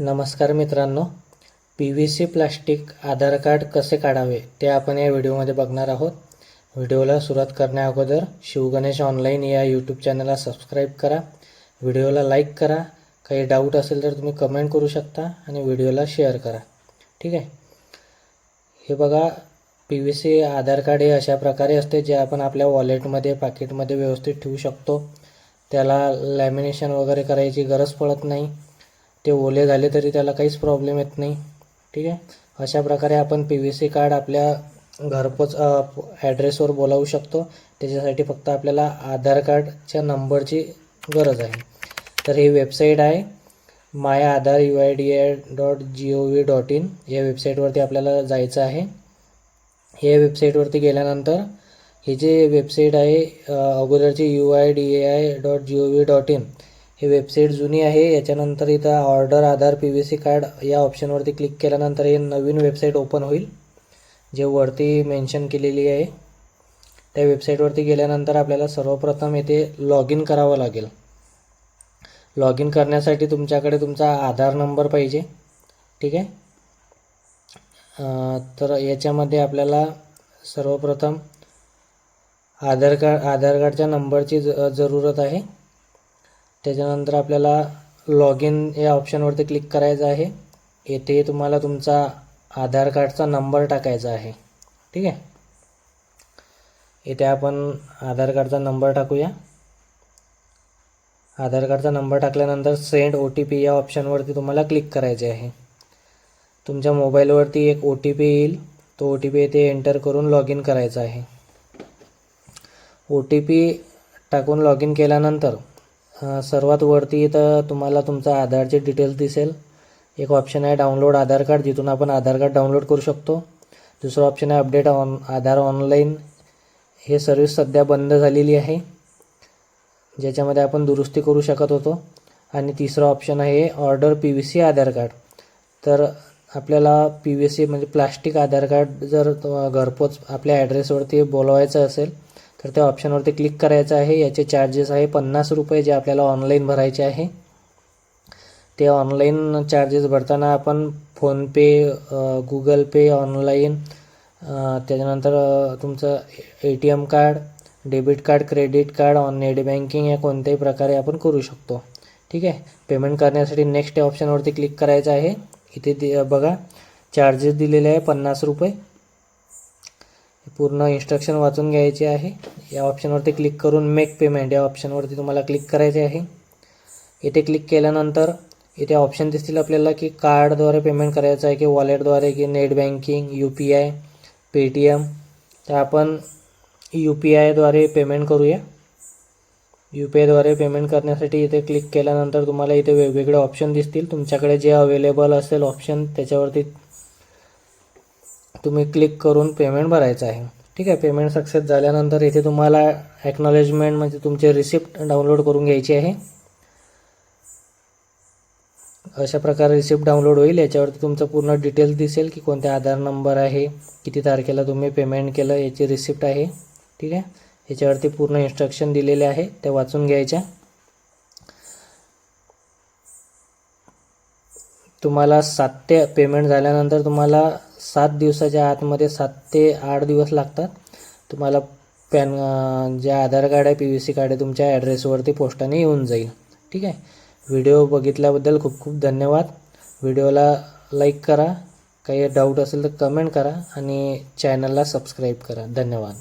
नमस्कार मित्रांनो P V C plastic Aadhaar card कसे काढावे ते आपण या व्हिडिओमध्ये बघणार आहोत. व्हिडिओला सुरुवात करण्याअगोदर शिवगणेश ऑनलाईन या यूट्यूब चॅनलला सबस्क्राईब करा. व्हिडिओला लाईक करा. काही डाऊट असेल तर तुम्ही कमेंट करू शकता आणि व्हिडिओला शेअर करा. ठीक आहे? हे बघा P V C Aadhaar card हे अशा प्रकारे असते जे आपण आपल्या वॉलेटमध्ये पाकिटमध्ये व्यवस्थित ठेवू शकतो. त्याला लॅमिनेशन वगैरे करायची गरज पडत नाही. ते ओले झाले तरी त्याला काहीच प्रॉब्लेम येत नाही. ठीक आहे? अशा प्रकारे आपण पी व्ही सी कार्ड आपल्या घरपोच ॲड्रेसवर बोलावू शकतो. त्याच्यासाठी फक्त आपल्याला आधार कार्डच्या नंबरची गरज आहे. तर ही वेबसाईट आहे. My Aadhaar U I D I dot G O V dot in या वेबसाईटवरती आपल्याला जायचं आहे. या वेबसाईटवरती गेल्यानंतर ही जी वेबसाईट आहे अगोदरची U I D A I dot G O V dot in हे वेबसाईट जुनी आहे. याच्यानंतर इथं order Aadhaar P V C card या ऑप्शनवरती क्लिक केल्यानंतर हे नवीन वेबसाईट ओपन होईल. जे वरती मेन्शन केलेली आहे. त्या वेबसाईटवरती गेल्यानंतर आपल्याला सर्वप्रथम येथे लॉग इन करावं लागेल. लॉग इन करण्यासाठी तुमच्याकडे तुमचा आधार नंबर पाहिजे. ठीक आहे? तर याच्यामध्ये आपल्याला सर्वप्रथम आधार कार्ड आधार कार्डच्या नंबरची ज जरूरत आहे. त्याच्यानंतर आपल्याला लॉग इन या ऑप्शनवरती क्लिक करायचं आहे. येथे तुम्हाला तुमचा आधार कार्डचा नंबर टाकायचा आहे. ठीक आहे? येथे आपण आधार कार्डचा नंबर टाकूया. आधार कार्डचा नंबर टाकल्यानंतर सेंड ओ टी पी या ऑप्शनवरती तुम्हाला क्लिक करायचे आहे. तुमच्या मोबाईलवरती एक ओ टी पी येईल. तो ओ टी पी येथे एंटर करून लॉग इन करायचा आहे. ओ टी पी टाकून लॉग इन केल्यानंतर सर्वात वरती इथं तुम्हाला तुमचा आधारचे डिटेल्स दिसेल. एक ऑप्शन आहे डाउनलोड आधार कार्ड जिथून आपण आधार कार्ड डाउनलोड करू शकतो. दुसरं ऑप्शन आहे अपडेट ऑन आधार ऑनलाईन हे सर्विस सध्या बंद झालेली आहे. ज्याच्यामध्ये आपण दुरुस्ती करू शकत होतो. आणि तिसरं ऑप्शन आहे order P V C Aadhaar card तर आपल्याला पी व्ही सी म्हणजे प्लास्टिक आधार कार्ड जर घरपोच आपल्या ॲड्रेसवरती बोलवायचं असेल तर त्या ऑप्शनवरती क्लिक करायचं आहे. याचे चार्जेस आहे पन्नास रुपये जे आपल्याला ऑनलाईन भरायचे आहे. ते ऑनलाईन चार्जेस भरताना आपण फोनपे गुगल पे ऑनलाईन त्याच्यानंतर तुमचं A T M card debit card credit card on net banking या कोणत्याही प्रकारे आपण करू शकतो. ठीक आहे? पेमेंट करण्यासाठी नेक्स्ट ऑप्शनवरती क्लिक करायचं आहे. इथे दि- बघा चार्जेस दिलेले आहे पन्नास रुपये. पूर्ण इन्स्ट्रक्शन वाचून घ्यायचे आहे. या ऑप्शनवरती क्लिक करून मेक पेमेंट या ऑप्शनवरती तुम्हाला क्लिक करायचे आहे. इथे क्लिक केल्यानंतर इथे ऑप्शन दिसतील आपल्याला की कार्डद्वारे पेमेंट करायचं आहे की वॉलेटद्वारे की net banking U P I Paytm तर आपण यू पी आयद्वारे पेमेंट करूया. यू पी आयद्वारे पेमेंट करण्यासाठी इथे क्लिक केल्यानंतर तुम्हाला इथे वेगवेगळे ऑप्शन दिसतील. तुमच्याकडे जे अवेलेबल असेल ऑप्शन त्याच्यावरती तुम्ही क्लिक करून पेमेंट भरायचं आहे. ठीक आहे पेमेंट सक्सेस झाल्यानंतर इथे तुम्हाला ॲक्नॉलेजमेंट म्हणजे तुमचे रिसिप्ट डाउनलोड करून घ्यायची आहे. अशा प्रकारे रिसिप्ट डाउनलोड होईल. याच्यावरती तुमचं पूर्ण डिटेल्स दिसेल की कोणत्या आधार नंबर आहे किती तारखेला तुम्ही पेमेंट केलं याची रिसिप्ट आहे. ठीक आहे? याच्यावरती पूर्ण इन्स्ट्रक्शन दिलेले आहे. त्या वाचून घ्यायच्या. तुम्हाला सात ते पेमेंट झाल्यानंतर तुम्हाला सात दिवसाच्या आतमध्ये सात ते आठ दिवस लागतात. तुम्हाला पॅन जे आधार कार्ड आहे पी व्ही सी कार्ड आहे तुमच्या ॲड्रेसवरती पोस्टाने येऊन जाईल. ठीक आहे? व्हिडिओ बघितल्याबद्दल खूप खूप धन्यवाद. व्हिडिओला लाईक करा. काही डाऊट असेल तर कमेंट करा आणि चॅनलला सबस्क्राईब करा. धन्यवाद.